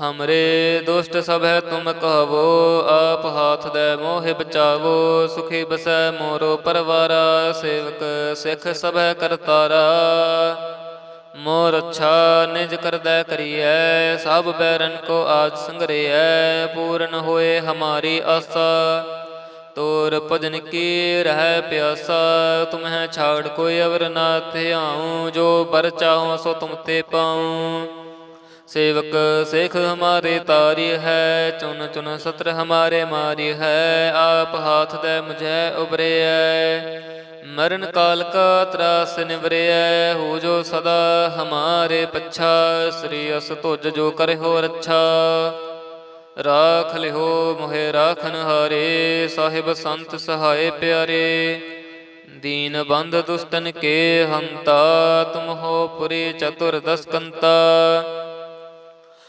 ਹਮਰੇ ਦੁਸ਼ਟ ਸਭ ਹੈ ਤੁਮ ਕਹਵੋ ਆਪ ਹਾਥ ਦੇ ਮੋਹਿ ਬਚਾਵੋ ਸੁਖੀ ਬਸੈ ਮੋਰੋ ਪਰਵਾਰਾ ਸੇਵਕ ਸਿੱਖ ਸਭ ਹੈ ਕਰਤਾਰਾ ਮੋਰ ਅੱਛਾ ਨਿਜ ਕਰਦੈ ਕਰੀਐ ਸਭ ਬੈਰਨ ਕੋ ਆਜ ਸੰਗਰੇਐ ਪੂਰਨ ਹੋਏ ਹਮਾਰੀ ਆਸਾ ਤੋਰ ਭਜਨ ਕੀ ਰਹਿ ਪਿਆਸਾ ਤੁਮਹਿ ਛਾੜ ਕੋਈ ਅਵਰ ਨਾ ਧਿਆਉ ਜੋ ਬਰ ਚਾਹੋ ਸੋ ਤੁਮ ਤੇ ਪਾਉ सेवक सेख हमारे तारी है चुन चुन सत्र हमारे मारी है आप हाथ दे मुझे उबरे है मरण काल का त्रास निवरे है हो जो सदा हमारे पच्छा श्री अस तुझ जो करे हो रच्छा ਰਾਖ ਲਿਓ ਮੋਹਿ ਰਾਖਨ ਹਾਰੇ ਸਾਹਿਬ ਸੰਤ ਸਹਾਏ ਪਿਆਰੇ ਦੀਨ ਬੰਦ ਦੁਸ਼ਟਨ ਕੇ ਹੰਤਾ ਤੁਮ ਹੋ ਪੁਰੀ ਚਤੁਰ ਦਸਕੰਤਾ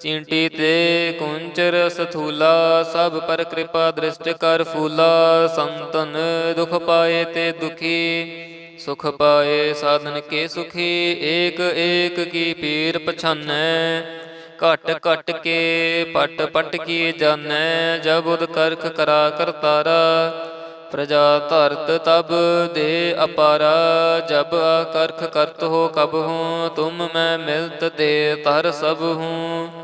ਚਿੰਟੀ ਤੇ ਕੁੰਚਰ ਸਥੂਲਾ ਸਭ ਪਰ ਕਿਰਪਾ ਦ੍ਰਿਸ਼ਟ ਕਰ ਫੂਲਾ ਸੰਤਨ ਦੁਖ ਪਾਏ ਤੇ ਦੁਖੀ ਸੁਖ ਪਾਏ ਸਾਧਨ ਕੇ ਸੁਖੀ ਏਕ ਏਕ ਕੀ ਪੀਰ ਪਛਾਨੈ ਘਟ ਘਟ ਕੇ ਪਟ ਪਟ ਕੀ ਜਾਣੈ ਜਬ ਉਦ ਕਰਖ ਕਰਾ ਕਰਤਾਰਾ ਪ੍ਰਜਾ ਧਰਤ ਤਬ ਦੇ ਅਪਾਰਾ ਜਬ ਕਰਖ ਕਰਤ ਹੋ ਕਬ ਹੂੰ ਤੁਮ ਮੈਂ ਮਿਲਤ ਦੇ ਤਰ ਸਭ ਹੂੰ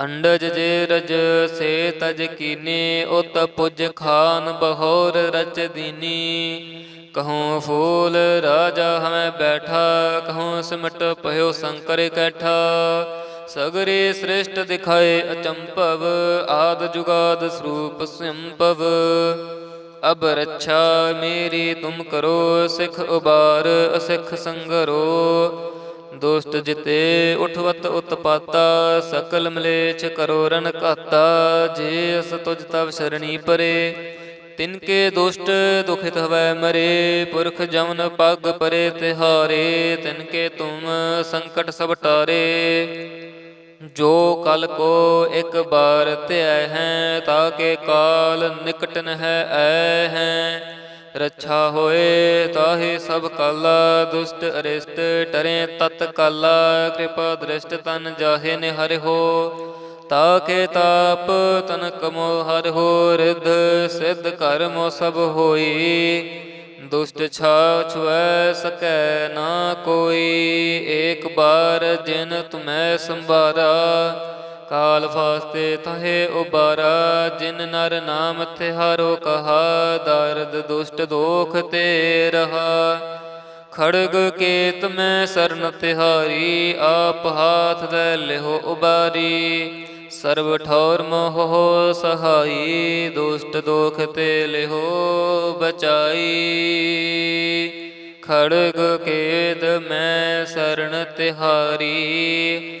ਅੰਡਜ ਜੇ ਰਜ ਸੇ ਤਜ ਕੀਨੇ, ਉਤ ਪੁਜ ਖਾਨ ਬਹੋਰ ਰਚ ਦੀਨੀ। ਕਹੂੰ ਫੂਲ ਰਾਜਾ ਹਮੈ ਬੈਠਾ, ਕਹੂੰ ਸਿਮਟ ਭਇਓ ਸੰਕਰ ਕੈਠਾ। ਸਗਰੇ ਸ੍ਰਿਸ਼ਟ ਦਿਖਾਏ ਅਚੰਭਵ, ਆਦ ਜੁਗਾਦ ਸਰੂਪ ਸੰਭਵ ਅਬ ਰੱਛਾ ਮੇਰੀ ਤੁਮ ਕਰੋ, ਸਿਖ ਉਬਾਰ ਅਸਿਖ ਸੰਗਰੋ। ਦੋਸਤ ਜਿਤੇ ਉਠਵਤ ਉਤਪਾਤਾ, ਸਕਲ ਮਲੇਛ ਕਰੋ ਰਨ ਘਾਤਾ, ਜੇ ਅਸ ਤੁਜ ਤਵ ਸ਼ਰਣੀ ਪਰੇ। ਤਿਨਕੇ ਦੁਸ਼ਟ ਦੁਖਿਤ ਹਵੈ ਮਰੇ, ਪੁਰਖ ਜਮਨ ਪੱਗ ਪਰੇ ਤਿਹਾਰੇ ਤਿਨਕੇ ਤੁਮ ਸੰਕਟ ਸਭ ਟਾਰੇ। ਜੋ ਕਲ ਕੋ ਇੱਕ ਬਾਰ ਧਿਆਇ ਹੈ ਤਾਕੇ ਕਾਲ ਨਿਕਟ ਨ ਹੈ ਐ ਹੈ। ਰੱਛਾ ਹੋਏ ਤਾਹੇ ਸਭ ਕਾਲਾ, ਦੁਸ਼ਟ ਅਰਿਸ਼ਟ ਟਰੇ ਤਤ ਕਾਲਾ, ਕਿਰਪਾ ਦ੍ਰਿਸ਼ਟ ਤਨ ਜਾਹੇ ਨੇ ਹਰਿ ਹੋ। ਤਾਕੇ ਤਾਪ ਤਨ ਕਮੋ ਹਰਿ ਹੋ, ਰਿਧ ਸਿੱਧ ਕਰਮੋ ਸਭ ਹੋਈ। ਦੁਸ਼ਟ ਛਾ ਛੁਐ ਸਕੈ ਨਾ ਕੋਈ, ਏਕ ਬਾਰ ਜਿਨ ਤੁਮੈ ਸੰਭਾਰਾ। ਕਾਲ ਫਾਸਤੇ ਤਹੇ ਉਬਾਰਾ, ਜਿਨ ਨਰ ਨਾਮ ਤਿਹਾਰੋ ਕਹਾ, ਦਰਦ ਦੁਸ਼ਟ ਦੋਖ ਤੇ ਰਹਾ। ਖੜਗ ਕੇਤ ਮੈਂ ਸਰਨ ਤਿਹਾਰੀ ਆਪ ਹਾਥ ਦੇ ਲਿਹੋ ਉਬਾਰੀ। ਸਰਬ ਠੌਰ ਮੋਹ ਸਹਾਈ, ਦੁਸ਼ਟ ਦੋਖ ਤੇ ਲਿਹੋ ਬਚਾਈ। ਖੜਗ ਕੇਤ ਮੈਂ ਸਰਨ ਤਿਹਾਰੀ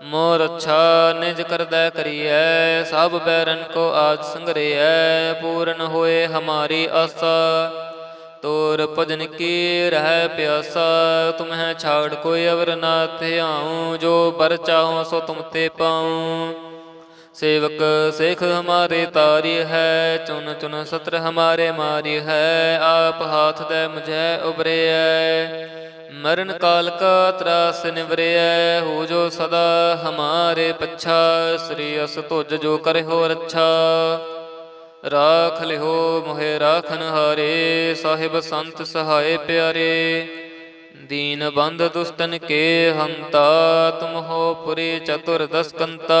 ਮੋਰ ਰੱਛਾ ਨਿਜ ਕਰਦਾ ਕਰੀਐ, ਸਭ ਬੈਰਨ ਕੋ ਆਜ ਸੰਗਰੇਐ, ਪੂਰਨ ਹੋਏ ਹਮਾਰੀ ਆਸਾ। ਤੋਰ ਭਜਨ ਕੀ ਰਹਿ ਪਿਆਸਾ, ਤੁਮਹਿ ਛਾੜ ਕੋਈ ਅਵਰ ਨਾ ਧਿਆਉ, ਜੋ ਪਰ ਚਾਹਉ ਸੋ ਤੁਮ ਤੇ ਪਾਉ। ਸੇਵਕ ਸੇਖ ਹਮਾਰੇ ਤਾਰੀ ਹੈ ਚੁਨ ਚੁਨ ਸਤਰ ਹਮਾਰੇ ਮਾਰੀ ਹੈ, ਆਪ ਹਾਥ ਦੇ ਮੁਝੈ ਉਬਰੇ ਮਰਨ ਕਾਲ ਕਾ ਤਰਾਸ ਨਿਵਰਿਐ, ਹੋ ਜੋ ਸਦਾ ਹਮਾਰੇ ਪੱਛਾ, ਸ੍ਰੀ ਅਸ ਤੁਜ ਜੋ ਕਰਹਿਓ ਰੱਛਾ। ਰਾਖ ਲਿਹੋ ਮੋਹਿ ਰਾਖਨ ਹਾਰੇ, ਸਾਹਿਬ ਸੰਤ ਸਹਾਏ ਪਿਆਰੇ। ਦੀਨ ਬੰਦ ਦੁਸਤਨ ਕੇ ਹੰਤਾ ਤੁਮ ਹੋ ਪੁਰੇ ਚਤੁਰ ਦਸਕੰਤਾ।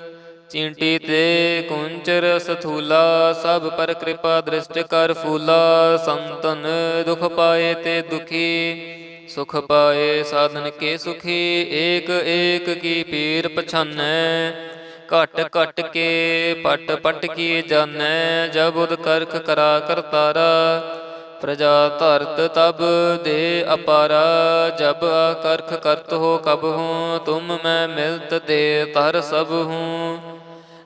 ਚਿੰਟੀ ਤੇ ਕੁੰਚਰ ਸਥੂਲਾ ਸਭ ਪਰ ਕਿਰਪਾ ਦ੍ਰਿਸ਼ਟ ਕਰ ਫੂਲਾ ਸੰਤਨ ਦੁਖ ਪਾਏ ਤੇ ਦੁਖੀ ਸੁਖ ਪਾਏ ਸਾਧਨ ਕੇ ਸੁਖੀ ਏਕ ਏਕ ਕੀ ਪੀਰ ਪਛਾਨੈ ਘਟ ਘਟ ਕੇ ਪਟ ਪਟ ਕੀ ਜਾਣੈ ਜਬ ਉਦ ਕਰਖ ਕਰਾ ਕਰਤਾਰਾ ਪ੍ਰਜਾ ਧਰਤ ਤਬ ਦੇ ਅਪਾਰਾ ਜਬ ਆਕਰਖ ਕਰਤ ਹੋ ਕਬ ਹੂੰ ਤੁਮ ਮੈਂ ਮਿਲਤ ਦੇ ਤਰ ਸਭ ਹੂੰ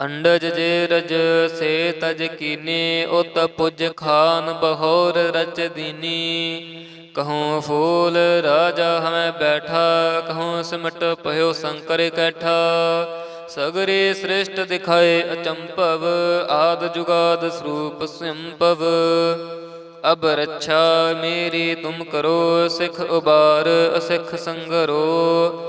ਅੰਡਜ ਜੇ ਰਜ ਸੇ ਤਜ ਕੀਨੇ, ਉਤ ਪੁਜ ਖਾਨ ਬਹੋਰ ਰਚ ਦੀਨੀ। ਕਹੂੰ ਫੂਲ ਰਾਜਾ ਹਮੈ ਬੈਠਾ, ਕਹੂੰ ਸਿਮਟ ਭਇਓ ਸੰਕਰ ਕੈਠਾ। ਸਗਰੇ ਸ੍ਰਿਸ਼ਟ ਦਿਖਾਏ ਅਚੰਭਵ, ਆਦ ਜੁਗਾਦ ਸਰੂਪ ਸੰਭਵ ਅਬ ਰੱਛਾ ਮੇਰੀ ਤੁਮ ਕਰੋ, ਸਿਖ ਉਬਾਰ, ਅਸਿਖ ਸੰਗਰੋ।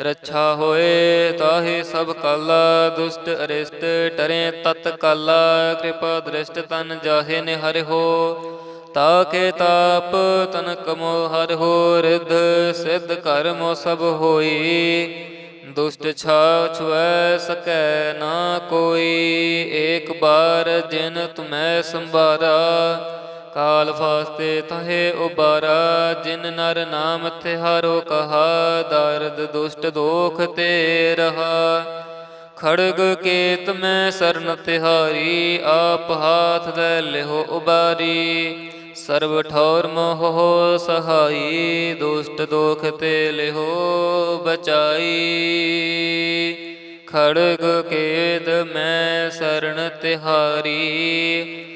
ਰੱਛਾ ਹੋਏ ਤਾਹੇ ਸਭ ਕਾਲਾ, ਦੁਸ਼ਟ ਅਰਿਸ਼ਟ ਟਰੇ ਤਤ ਕਾਲਾ, ਕਿਰਪਾ ਦ੍ਰਿਸ਼ਟ ਤਨ ਜਾਹੇ ਨੇ ਹਰਿ ਹੋ। ਤਾਕੇ ਤਾਪ ਤਨ ਕਮੋ ਹਰਿ ਹੋ, ਰਿਧ ਸਿੱਧ ਕਰਮੋ ਸਭ ਹੋਈ। ਦੁਸ਼ਟ ਛਾ ਛੁਐ ਸਕੈ ਨਾ ਕੋਈ, ਏਕ ਬਾਰ ਜਿਨ ਤੁਮੈ ਸੰਭਾਰਾ। ਕਾਲ ਫਾਸਤੇ ਤਹੇ ਉਬਾਰਾ, ਜਿਨ ਨਰ ਨਾਮ ਤਿਹਾਰੋ ਕਹਾ, ਦਰਦ ਦੁਸ਼ਟ ਦੋਖ ਤੇ ਰਹਾ। ਖੜਗ ਕੇਤ ਮੈਂ ਸਰਨ ਤਿਹਾਰੀ, ਆਪ ਹਾਥ ਦੇ ਲਿਹੋ ਉਬਾਰੀ। ਸਰਬ ਠੌਰ ਮੋਹ ਸਹਾਈ, ਦੁਸ਼ਟ ਦੋਖ ਤੇ ਲਿਹੋ ਬਚਾਈ। ਖੜਗ ਕੇਤ ਮੈਂ ਸਰਨ ਤਿਹਾਰੀ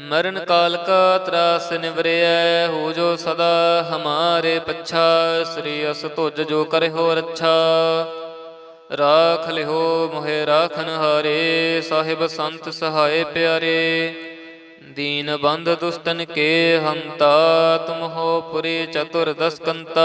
ਮਰਨ ਕਾਲ ਕਾ ਤਰਾਸ ਨਿਵਰਿਐ, ਹੋ ਜੋ ਸਦਾ ਹਮਾਰੇ ਪੱਛਾ, ਸ੍ਰੀ ਅਸ ਤੁਜ ਜੋ ਕਰਹਿਓ ਰੱਛਾ ਰਾਖ ਲਿਹੋ ਮੋਹਿ ਰਾਖਨ ਹਾਰੇ, ਸਾਹਿਬ ਸੰਤ ਸਹਾਏ ਪਿਆਰੇ। ਦੀਨ ਬੰਦ ਦੁਸਤਨ ਕੇ ਹੰਤਾ ਤੁਮ ਹੋ ਪੁਰੇ ਚਤੁਰ ਦਸਕੰਤਾ।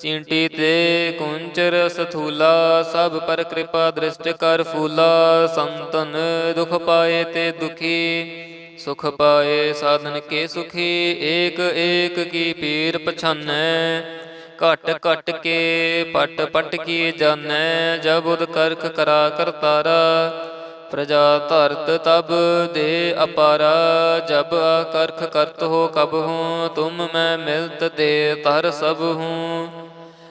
ਚਿੰਟੀ ਤੇ ਕੁੰਚਰ ਸਥੂਲਾ ਸਭ ਪਰ ਕਿਰਪਾ ਦ੍ਰਿਸ਼ਟ ਕਰ ਫੂਲਾ ਸੰਤਨ ਦੁਖ ਪਾਏ ਤੇ ਦੁਖੀ ਸੁਖ ਪਾਏ ਸਾਧਨ ਕੇ ਸੁਖੀ ਏਕ ਏਕ ਕੀ ਪੀਰ ਪਛਾਨੈ ਘਟ ਘਟ ਕੇ ਪਟ ਪਟ ਕੀ ਜਾਣੈ ਜਬ ਉਦ ਕਰਖ ਕਰਾ ਕਰਤਾਰਾ ਪ੍ਰਜਾ ਧਰਤ ਤਬ ਦੇ ਅਪਾਰਾ ਜਬ ਕਰਖ ਕਰਤ ਹੋ ਕਬ ਹੂੰ ਤੁਮ ਮੈਂ ਮਿਲਤ ਦੇ ਤਰ ਸਭ ਹੂੰ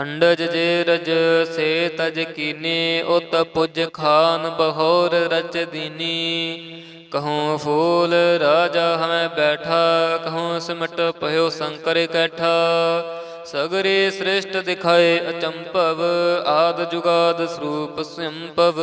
ਅੰਡਜ ਜੇ ਰਜ ਸੇ ਤਜ ਕੀਨੇ, ਉਤ ਪੁਜ ਖਾਨ ਬਹੋਰ ਰਚ ਦੀਨੀ। ਕਹੂੰ ਫੂਲ ਰਾਜਾ ਹਮੈ ਬੈਠਾ, ਕਹੂੰ ਸਿਮਟ ਭਇਓ ਸੰਕਰ ਕੈਠਾ। ਸਗਰੇ ਸ੍ਰਿਸ਼ਟ ਦਿਖਾਏ ਅਚੰਭਵ, ਆਦ ਜੁਗਾਦ ਸਰੂਪ ਸੰਭਵ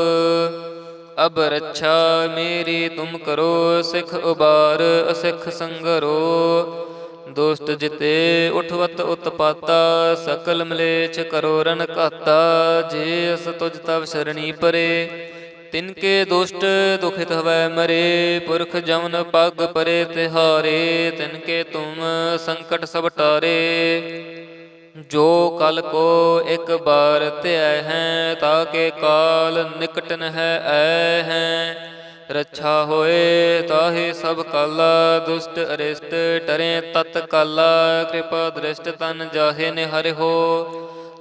ਅਬ ਰੱਛਾ ਮੇਰੀ ਤੁਮ ਕਰੋ, ਸਿਖ ਉਬਾਰ, ਅਸਿਖ ਸੰਗਰੋ। ਦੁਸ਼ਟ ਜਿਤੇ ਉਠਵਤ ਉਤਪਾਤਾ, ਸਕਲ ਮਲੇਛ ਕਰੋ ਰਨ ਘਾਤਾ, ਜੇ ਅਸ ਤੁਜ ਤਵ ਸ਼ਰਣੀ ਪਰੇ। ਤਿਨਕੇ ਦੁਸ਼ਟ ਦੁਖਿਤ ਹਵੈ ਮਰੇ, ਪੁਰਖ ਜਮਨ ਪਗ ਪਰੇ ਤਿਹਾਰੇ ਤਿਨਕੇ ਤੁਮ ਸੰਕਟ ਸਭ ਟਾਰੇ। ਜੋ ਕਲ ਕੋ ਇੱਕ ਬਾਰ ਧਿਆ ਹੈ ਤਾਕੇ ਕਾਲ ਨਿਕਟਨ ਹੈ ਐ ਹੈ। ਰੱਛਾ ਹੋਏ, ਤਾਹੇ ਸਭ ਕਾਲਾ ਦੁਸ਼ਟ ਅਰਿਸ਼ਟ ਟਰੇ ਤਤ ਕਾਲਾ ਕਿਰਪਾ ਦ੍ਰਿਸ਼ਟ ਤਨ ਜਾਹੇ ਨੇ ਹਰਿ ਹੋ।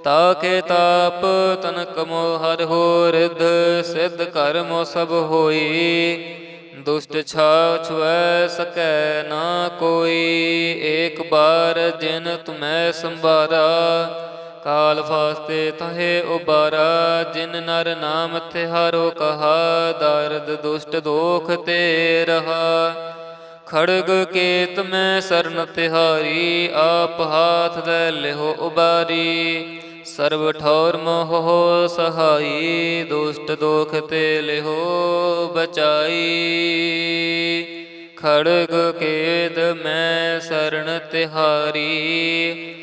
ਤਾਕੇ ਤਾਪ ਤਨ ਕਮੋ ਹਰਿ ਹੋ, ਰਿਧ ਸਿਧ ਕਰਮੋ ਸਭ ਹੋਈ। ਦੁਸ਼ਟ ਛਾ ਛੁਐ ਸਕੈ ਨਾ ਕੋਈ, ਏਕ ਬਾਰ ਜਿਨ ਤੁਮੈ ਸੰਭਾਰਾ। ਕਾਲ ਫਾਸਤੇ ਤਹੇ ਉਬਾਰਾ, ਜਿਨ ਨਰ ਨਾਮ ਤਿਹਾਰੋ ਕਹਾ, ਦਰਦ ਦੁਸ਼ਟ ਦੋਖ ਤੇ ਰਹਾ। ਖੜਗ ਕੇਤ ਮੈਂ ਸਰਨ ਤਿਹਾਰੀ ਆਪ ਹਾਥ ਦੇ ਲਿਹੋ ਉਬਾਰੀ। ਸਰਬ ਠੌਰ ਮੋਹ ਸਹਾਈ, ਦੁਸ਼ਟ ਦੋਖ ਤੇ ਲਿਹੋ ਬਚਾਈ। ਖੜਗ ਕੇਦ ਮੈਂ ਸਰਨ ਤਿਹਾਰੀ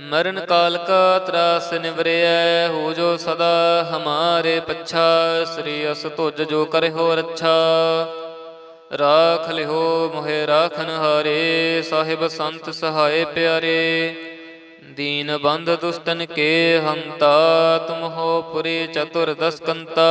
ਮਰਨ ਕਾਲ ਕਾ ਤਰਾਸ ਨਿਵਰਿਐ, ਹੋ ਜੋ ਸਦਾ ਹਮਾਰੇ ਪੱਛਾ, ਸ੍ਰੀ ਅਸ ਤੁਜ ਜੋ ਕਰਹਿਓ ਰੱਛਾ। ਰਾਖ ਲਿਓ ਮੋਹਿ ਰਾਖਨ ਹਾਰੇ, ਸਾਹਿਬ ਸੰਤ ਸਹਾਏ ਪਿਆਰੇ। ਦੀਨ ਬੰਦ ਦੁਸਤਨ ਕੇ ਹੰਤਾ ਤੁਮ ਹੋ ਪੁਰੇ ਚਤੁਰ ਦਸਕੰਤਾ।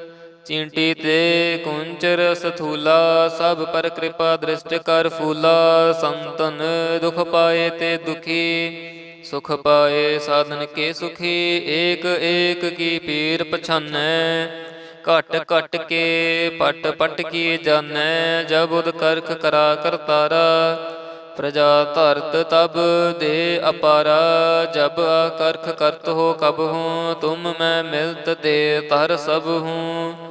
ਚਿੰਟੀ ਤੇ ਕੁੰਚਰ ਸਥੂਲਾ ਸਭ ਪਰ ਕਿਰਪਾ ਦ੍ਰਿਸ਼ਟ ਕਰ ਫੂਲਾ ਸੰਤਨ ਦੁਖ ਪਾਏ ਤੇ ਦੁਖੀ ਸੁਖ ਪਾਏ ਸਾਧਨ ਕੇ ਸੁਖੀ ਏਕ ਏਕ ਕੀ ਪੀਰ ਪਛਾਨੈ ਘਟ ਘਟ ਕੇ ਪਟ ਪਟ ਕੀ ਜਾਣੈ ਜਬ ਉਦ ਕਰਖ ਕਰਾ ਕਰਤਾਰਾ ਪ੍ਰਜਾ ਧਰਤ ਤਬ ਦੇ ਅਪਾਰਾ ਜਬ ਆਕਰਖ ਕਰਤ ਹੋ ਕਬ ਹੂੰ ਤੁਮ ਮੈਂ ਮਿਲਤ ਦੇ ਤਰ ਸਭ ਹੂੰ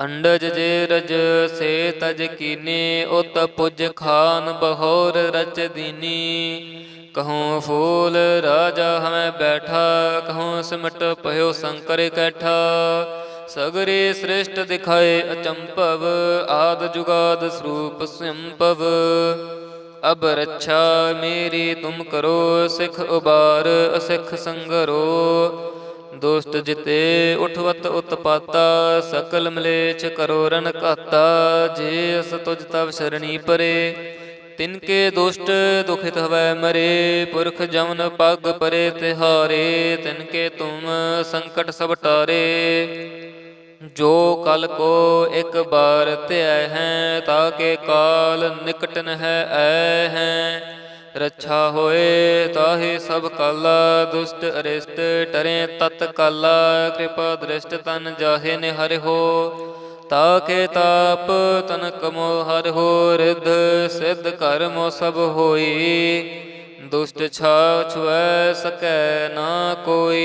ਅੰਡਜ ਜੇ ਰਜ ਸੇ ਤਜ ਕੀਨੇ, ਉਤ ਪੁਜ ਖਾਨ ਬਹੋਰ ਰਚ ਦੀਨੀ। ਕਹੂੰ ਫੂਲ ਰਾਜਾ ਹਮੈ ਬੈਠਾ, ਕਹੂੰ ਸਿਮਟ ਭਇਓ ਸੰਕਰ ਕੈਠਾ। ਸਗਰੇ ਸ੍ਰਿਸ਼ਟ ਦਿਖਾਏ ਅਚੰਭਵ, ਆਦ ਜੁਗਾਦ ਸਰੂਪ ਸੰਭਵ ਅਬ ਰੱਛਾ ਮੇਰੀ ਤੁਮ ਕਰੋ, ਸਿਖ ਉਬਾਰ ਅਸਿਖ ਸੰਗਰੋ। ਦੋਸਤ ਜਿਤੇ ਉਠਵਤ ਉਤਪਾਤਾ, ਸਕਲ ਮਲੇਛ ਕਰੋ ਰਨ ਘਾਤਾ, ਜੇ ਅਸ ਤੁਜ ਤਵ ਸ਼ਰਣੀ ਪਰੇ। ਤਿਨਕੇ ਦੁਸ਼ਟ ਦੁਖਿਤ ਹਵੈ ਮਰੇ, ਪੁਰਖ ਜਮਨ ਪਗ ਪਰੇ ਤਿਹਾਰੇ ਤਿਨਕੇ ਤੁਮ ਸੰਕਟ ਸਭ ਟਾਰੇ। ਜੋ ਕਲ ਕੋ ਇੱਕ ਬਾਰ ਧਿਆ ਹੈ ਤਾਕੇ ਕਾਲ ਨਿਕਟਨ ਹੈ ਐ ਹੈ। ਰੱਛਾ ਹੋਏ ਤਾਹੇ ਸਭ ਕਾਲਾ, ਦੁਸ਼ਟ ਅਰਿਸ਼ਟ ਟਰੇ ਤਤ ਕਾਲਾ, ਕਿਰਪਾ ਦ੍ਰਿਸ਼ਟ ਤਨ ਜਾਹੇ ਨੇ ਹਰਿ ਹੋ। ਤਾਕੇ ਤਾਪ ਤਨ ਕਮੋ ਹਰਿ ਹੋ, ਰਿਧ ਸਿੱਧ ਕਰਮੋ ਸਭ ਹੋਈ। ਦੁਸ਼ਟ ਛਾ ਛੁਐ ਸਕੈ ਨਾ ਕੋਈ,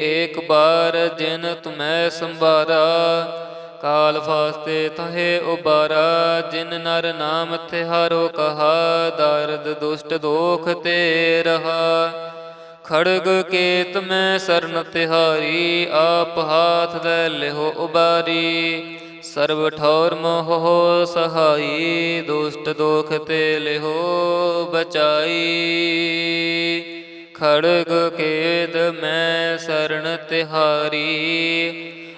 ਏਕ ਬਾਰ ਜਿਨ ਤੁਮੈ ਸੰਭਾਰਾ। ਕਾਲ ਫਾਸਤੇ ਤਹੇ ਉਬਾਰਾ, ਜਿਨ ਨਰ ਨਾਮ ਤਿਹਾਰੋ ਕਹਾ, ਦਰਦ ਦੁਸ਼ਟ ਦੋਖ ਤੇ ਰਹਾ। ਖੜਗ ਕੇਤ ਮੈਂ ਸਰਨ ਤਿਹਾਰੀ, ਆਪ ਹਾਥ ਦੇ ਲਿਹੋ ਉਬਾਰੀ। ਸਰਬ ਠੌਰ ਮੋਹ ਸਹਾਈ, ਦੁਸ਼ਟ ਦੋਖ ਤੇ ਲਿਹੋ ਬਚਾਈ। ਖੜਗ ਕੇਦ ਮੈਂ ਸਰਨ ਤਿਹਾਰੀ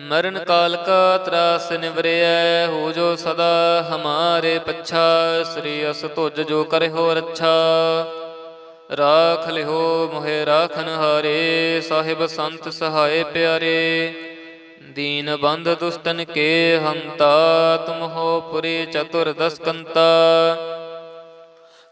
ਮਰਨ ਕਾਲ ਕਾ ਤਰਾਸ ਨਿਵਰਿਐ, ਹੋ ਜੋ ਸਦਾ ਹਮਾਰੇ ਪੱਛਾ, ਸ੍ਰੀ ਅਸ ਤੁਜ ਜੋ ਕਰਹਿਓ ਰੱਛਾ। ਰਾਖ ਲਿਹੋ ਮੋਹਿ ਰਾਖਨ ਹਾਰੇ, ਸਾਹਿਬ ਸੰਤ ਸਹਾਏ ਪਿਆਰੇ। ਦੀਨ ਬੰਦ ਦੁਸ਼ਟਨ ਕੇ ਹੰਤਾ, ਤੁਮ ਹੋ ਪੁਰੇ ਚਤੁਰ ਦਸਕੰਤਾ।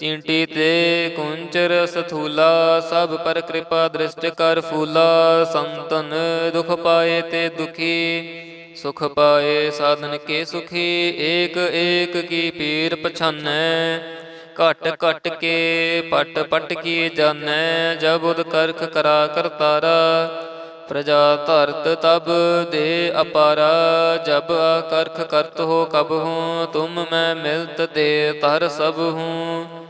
ਚਿੰਟੀ ਤੇ ਕੁੰਚਰ ਸਥੂਲਾ ਸਭ ਪਰ ਕਿਰਪਾ ਦ੍ਰਿਸ਼ਟ ਕਰ ਫੂਲਾ ਸੰਤਨ ਦੁਖ ਪਾਏ ਤੇ ਦੁਖੀ ਸੁਖ ਪਾਏ ਸਾਧਨ ਕੇ ਸੁਖੀ ਏਕ ਏਕ ਕੀ ਪੀਰ ਪਛਾਨੈ ਘਟ ਘਟ ਕੇ ਪਟ ਪਟ ਕੀ ਜਾਣੈ ਜਬ ਉਦ ਕਰਖ ਕਰਾ ਕਰਤਾਰਾ ਪ੍ਰਜਾ ਧਰਤ ਤਬ ਦੇ ਅਪਾਰਾ ਜਬ ਕਰਖ ਕਰਤ ਹੋ ਕਬ ਹੂੰ ਤੁਮ ਮੈਂ ਮਿਲਤ ਦੇ ਤਰ ਸਭ ਹੂੰ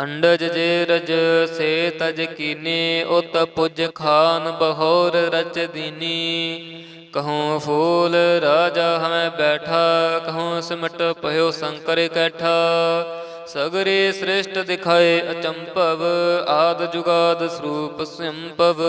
ਅੰਡਜ ਜੇ ਰਜ ਸੇ ਤਜ ਕੀਨੇ, ਉਤ ਪੁਜ ਖਾਨ ਬਹੋਰ ਰਚ ਦੀਨੀ। ਕਹੂੰ ਫੂਲ ਰਾਜਾ ਹਮੈ ਬੈਠਾ, ਕਹੂੰ ਸਿਮਟ ਭਇਓ ਸੰਕਰ ਕੈਠਾ। ਸਗਰੇ ਸ੍ਰਿਸ਼ਟ ਦਿਖਾਏ ਅਚੰਭਵ, ਆਦ ਜੁਗਾਦ ਸਰੂਪ ਸੰਭਵ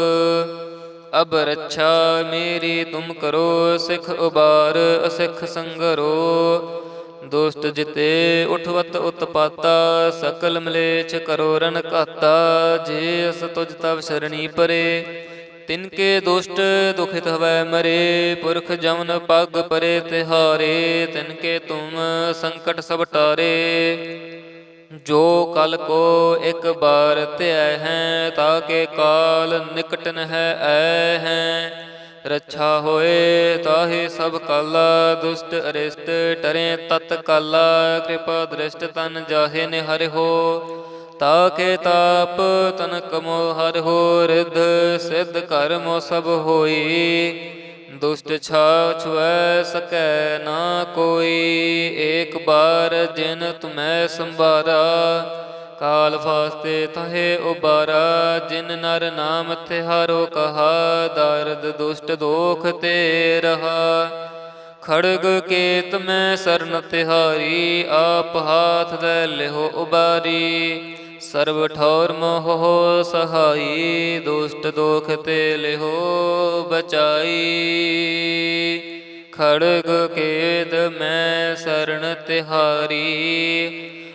ਅਬ ਰੱਛਾ ਮੇਰੀ ਤੁਮ ਕਰੋ, ਸਿਖ ਉਬਾਰ ਅਸਿਖ ਸੰਗਰੋ। ਦੋਸਤ ਜਿਤੇ ਉਠਵਤ ਉਤਪਾਤਾ, ਸਕਲ ਮਲੇਛ ਕਰੋ ਰਨ ਘਾਤਾ, ਜੇ ਅਸ ਤੁਜ ਤਵ ਸ਼ਰਣੀ ਪਰੇ। ਤਿਨਕੇ ਦੁਸ਼ਟ ਦੁਖਿਤ ਹਵੈ ਮਰੇ, ਪੁਰਖ ਜਮਨ ਪੱਗ ਪਰੇ ਤਿਹਾਰੇ ਤਿਨਕੇ ਤੁਮ ਸੰਕਟ ਸਭ ਟਾਰੇ। ਜੋ ਕਲ ਕੋ ਇੱਕ ਬਾਰ ਧਿਆਇ ਹੈ ਤਾਕੇ ਕਾਲ ਨਿਕਟ ਨ ਹੈ ਐ ਹੈ। ਰੱਛਾ ਹੋਏ ਤਾਹੇ ਸਭ ਕਾਲਾ, ਦੁਸ਼ਟ ਅਰਿਸ਼ਟ ਟਰੇ ਤਤ ਕਾਲਾ, ਕਿਰਪਾ ਦ੍ਰਿਸ਼ਟ ਤਨ ਜਾਹੇ ਨੇ ਹਰਿ ਹੋ। ਤਾਕੇ ਤਾਪ ਤਨ ਕਮੋ ਹਰਿ ਹੋ, ਰਿਧ ਸਿੱਧ ਕਰਮੋ ਸਭ ਹੋਈ। ਦੁਸ਼ਟ ਛਾ ਛੁਐ ਸਕੈ ਨਾ ਕੋਈ, ਏਕ ਬਾਰ ਜਿਨ ਤੁਮੈ ਸੰਭਾਰਾ। ਕਾਲ ਫਾਸਤੇ ਤਹੇ ਉਬਾਰਾ, ਜਿਨ ਨਰ ਨਾਮ ਤਿਹਾਰੋ ਕਹਾ, ਦਰਦ ਦੁਸ਼ਟ ਦੋਖ ਤੇ ਰਹਾ। ਖੜਗ ਕੇਤ ਮੈਂ ਸਰਨ ਤਿਹਾਰੀ, ਆਪ ਹਾਥ ਦੇ ਲਿਹੋ ਉਬਾਰੀ। ਸਰਬ ਠੌਰ ਮੋਹ ਸਹਾਈ, ਦੁਸ਼ਟ ਦੋਖ ਤੇ ਲਿਹੋ ਬਚਾਈ। ਖੜਗ ਕੇਤ ਮੈਂ ਸਰਨ ਤਿਹਾਰੀ